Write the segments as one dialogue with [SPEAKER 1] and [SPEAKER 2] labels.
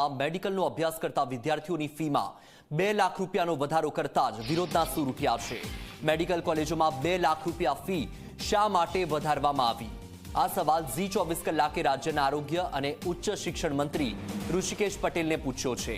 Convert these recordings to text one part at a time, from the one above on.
[SPEAKER 1] કોલેજોમાં મેડિકલનો અભ્યાસ કરતા વિદ્યાર્થીઓની ફીમાં બે લાખ રૂપિયાનો વધારો કરતા જ વિરોધના સૂર ઉઠ્યા છે. મેડિકલ કોલેજોમાં બે લાખ રૂપિયા ફી શા માટે વધારવામાં આવી? આ સવાલ ઝી ચોવીસ કલાકે રાજ્યના આરોગ્ય અને ઉચ્ચ શિક્ષણ મંત્રી ઋષિકેશ પટેલને પૂછ્યો છે.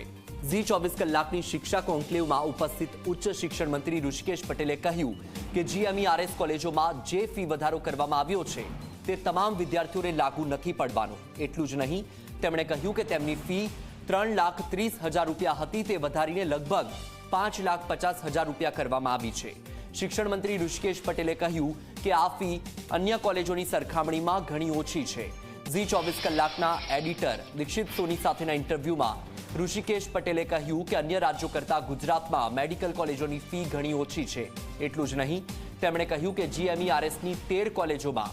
[SPEAKER 1] ઝી ચોવીસ કલાકની શિક્ષા કોન્ક્લેવમાં ઉપસ્થિત ઉચ્ચ શિક્ષણ મંત્રી ઋષિકેશ પટેલે કહ્યું કે જીએમઈઆરએસ કોલેજોમાં જે ફી વધારો કરવામાં આવ્યો છે, તે તમામ વિદ્યાર્થીઓને લાગુ નથી પડવાનો. એટલું જ નહીં, તેમણે કહ્યું કે તેમની ફી ત્રણ લાખ ત્રીસ હજાર રૂપિયા હતી તે વધારીને લગભગ પાંચ લાખ પચાસ હજાર રૂપિયા કરવામાં આવી છે. શિક્ષણ મંત્રી ઋષિકેશ પટેલે કહ્યું કે આ ફી અન્ય કોલેજોની સરખામણીમાં ઘણી ઓછી છે. ઝી ચોવીસ કલાકના એડિટર દીક્ષિત સોની સાથેના ઇન્ટરવ્યુમાં ઋષિકેશ પટેલે કહ્યું કે અન્ય રાજ્યો કરતાં ગુજરાતમાં મેડિકલ કોલેજોની ફી ઘણી ઓછી છે. એટલું જ નહીં, તેમણે કહ્યું કે જીએમઈઆરએસની તેર કોલેજોમાં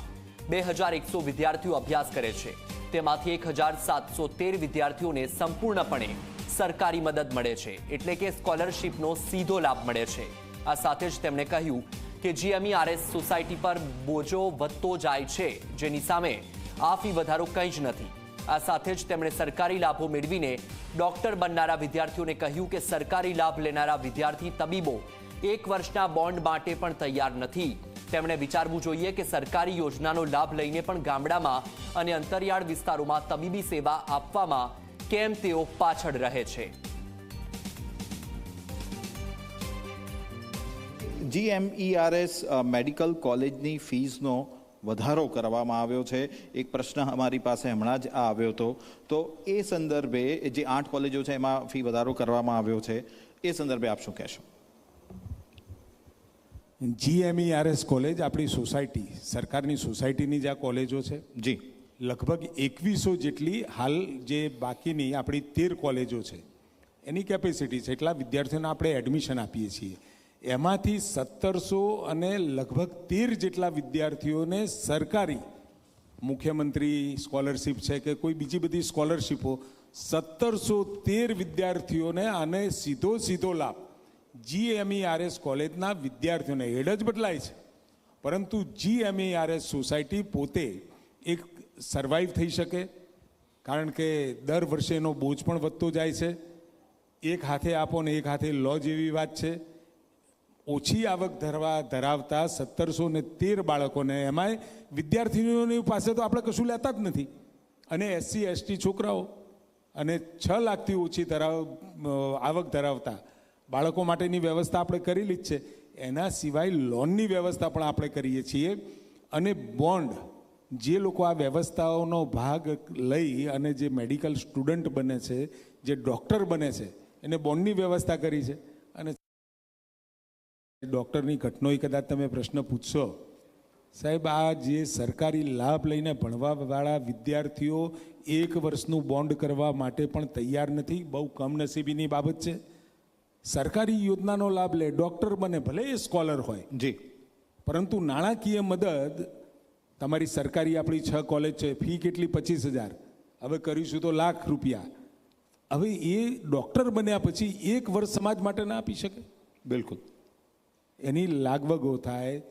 [SPEAKER 1] બે હજાર એકસો વિદ્યાર્થીઓ અભ્યાસ કરે છે. તેમાંથી એક હજાર સાતસો તેર વિદ્યાર્થીઓને સંપૂર્ણપણે સરકારી મદદ મળે છે. એટલે કે સ્કોલરશીપનો સીધો લાભ મળે છે. આ સાથે જ તેમણે કહ્યું કે જીએમઈઆરએસ સોસાયટી પર બોજો વધતો જાય છે. જેની સામે આ ફી વધારો કંઈ જ નથી. આ સાથે જ તેમણે સરકારી લાભો મેળવીને ડોક્ટર બનનારા વિદ્યાર્થીઓને કહ્યું કે સરકારી લાભ લેનારા વિદ્યાર્થી તબીબો એક વર્ષના બોન્ડ માટે પણ તૈયાર નથી. તેમણે વિચારવું જોઈએ કે સરકારી યોજનાનો લાભ લઈને પણ ગામડામાં અને અંતરિયાળ વિસ્તારોમાં તબીબી સેવા આપવામાં કેમ તેઓ પાછળ રહે છે.
[SPEAKER 2] જીએમઈઆરએસ મેડિકલ કોલેજની ફીઝનો વધારો કરવામાં આવ્યો છે. એક પ્રશ્ન અમારી પાસે હમણાં જ આ આવ્યો હતો. તો એ સંદર્ભે જે આઠ કોલેજો છે એમાં ફી વધારો કરવામાં આવ્યો છે. એ સંદર્ભે આપ શું કહેશો?
[SPEAKER 3] જીએમઈઆરએસ કોલેજ આપણી સોસાયટી સરકારની સોસાયટીની જે આ કોલેજો છે.
[SPEAKER 2] જી.
[SPEAKER 3] લગભગ એકવીસો જેટલી હાલ જે બાકીની આપણી તેર કોલેજો છે એની કેપેસિટી છે. એટલા વિદ્યાર્થીઓને આપણે એડમિશન આપીએ છીએ. એમાંથી સત્તરસો અને લગભગ તેર જેટલા વિદ્યાર્થીઓને સરકારી મુખ્યમંત્રી સ્કોલરશિપ છે કે કોઈ બીજી બધી સ્કોલરશિપો, સત્તરસો તેર વિદ્યાર્થીઓને આને સીધો સીધો લાભ જીએમઈઆરએસ કોલેજના વિદ્યાર્થીઓને હેડ જ બદલાય છે. પરંતુ જીએમઈઆરએસ સોસાયટી પોતે એક સર્વાઈવ થઈ શકે, કારણ કે દર વર્ષે એનો બોજ પણ વધતો જાય છે. એક હાથે આપો ને એક હાથે લો જેવી વાત છે. ઓછી આવક ધરવા ધરાવતા સત્તરસો ને તેર બાળકોને એમાંય વિદ્યાર્થીઓની પાસે તો આપણે કશું લેતા જ નથી. અને એસસી એસટી છોકરાઓ અને છ લાખથી ઓછી ધરાવ આવક ધરાવતા બાળકો માટેની વ્યવસ્થા આપણે કરેલી જ છે. એના સિવાય લોનની વ્યવસ્થા પણ આપણે કરીએ છીએ. અને બોન્ડ, જે લોકો આ વ્યવસ્થાઓનો ભાગ લઈ અને જે મેડિકલ સ્ટુડન્ટ બને છે, જે ડૉક્ટર બને છે, એને બોન્ડની વ્યવસ્થા કરી છે. ડૉક્ટરની ઘટનો કદાચ તમે પ્રશ્ન પૂછશો. સાહેબ આ જે સરકારી લાભ લઈને ભણવાવાળા વિદ્યાર્થીઓ એક વર્ષનું બોન્ડ કરવા માટે પણ તૈયાર નથી બહુ કમનસીબીની બાબત છે. સરકારી યોજનાનો લાભ લે ડૉક્ટર બને ભલે એ સ્કોલર હોય.
[SPEAKER 2] જી.
[SPEAKER 3] પરંતુ નાણાકીય મદદ તમારી સરકારી આપણી છ કોલેજ છે ફી કેટલી? પચીસ હજાર. હવે કરીશું તો લાખ રૂપિયા. હવે એ ડૉક્ટર બન્યા પછી એક વર્ષ સમાજ માટે ના આપી શકે?
[SPEAKER 2] બિલકુલ.
[SPEAKER 3] એની લાગવગો થાય,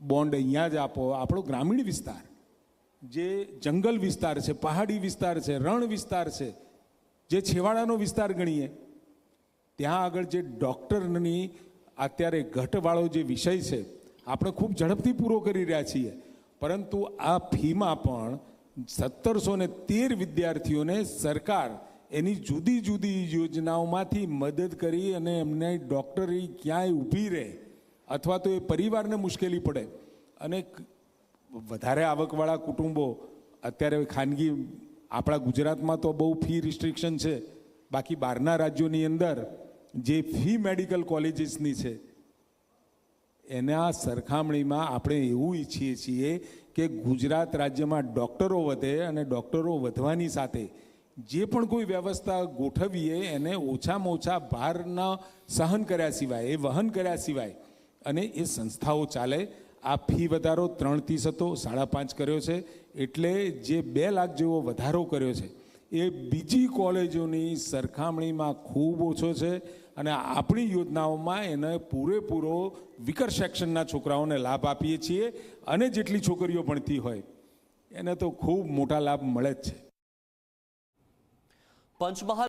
[SPEAKER 3] બોન્ડ અહીંયા જ આપો. આપણો ગ્રામીણ વિસ્તાર, જે જંગલ વિસ્તાર છે, પહાડી વિસ્તાર છે, રણ વિસ્તાર છે, જે છેવાડાનો વિસ્તાર ગણીએ, ત્યાં આગળ જે ડૉક્ટરની અત્યારે ઘટવાળો જે વિષય છે, આપણે ખૂબ ઝડપથી પૂરો કરી રહ્યા છીએ. પરંતુ આ ફીમાં પણ સત્તરસો ને તેર વિદ્યાર્થીઓને સરકાર એની જુદી જુદી યોજનાઓમાંથી મદદ કરી અને એમને ડૉક્ટરી ક્યાંય ઊભી રહે. અથવા તો એ પરિવારને મુશ્કેલી પડે. અને વધારે આવકવાળા કુટુંબો, અત્યારે ખાનગી, આપણા ગુજરાતમાં તો બહુ ફી રિસ્ટ્રિક્શન છે. બાકી બહારના રાજ્યોની અંદર જે ફી મેડિકલ કોલેજીસની છે, એના સરખામણીમાં આપણે એવું ઈચ્છીએ છીએ કે ગુજરાત રાજ્યમાં ડૉક્ટરો વધે અને ડૉક્ટરો વધવાની સાથે જે પણ કોઈ વ્યવસ્થા ગોઠવીએ, એને ઓછામાં ઓછા ભારના સહન કર્યા સિવાય, એ વહન કર્યા સિવાય અને એ સંસ્થાઓ ચાલે. આ ફી વધારો ત્રણથી હતો સાડા પાંચ કર્યો છે. એટલે જે બે લાખ જેવો વધારો કર્યો છે, એ બીજી કોલેજોની સરખામણીમાં ખૂબ ઓછો છે અને આપણી યોજનાઓમાં એને પૂરેપૂરો વિકર સેક્શનના છોકરાઓને લાભ આપીએ છીએ અને જેટલી છોકરીઓ ભણતી હોય, એને તો ખૂબ મોટા લાભ મળે જ છે.
[SPEAKER 1] પંચમહાલ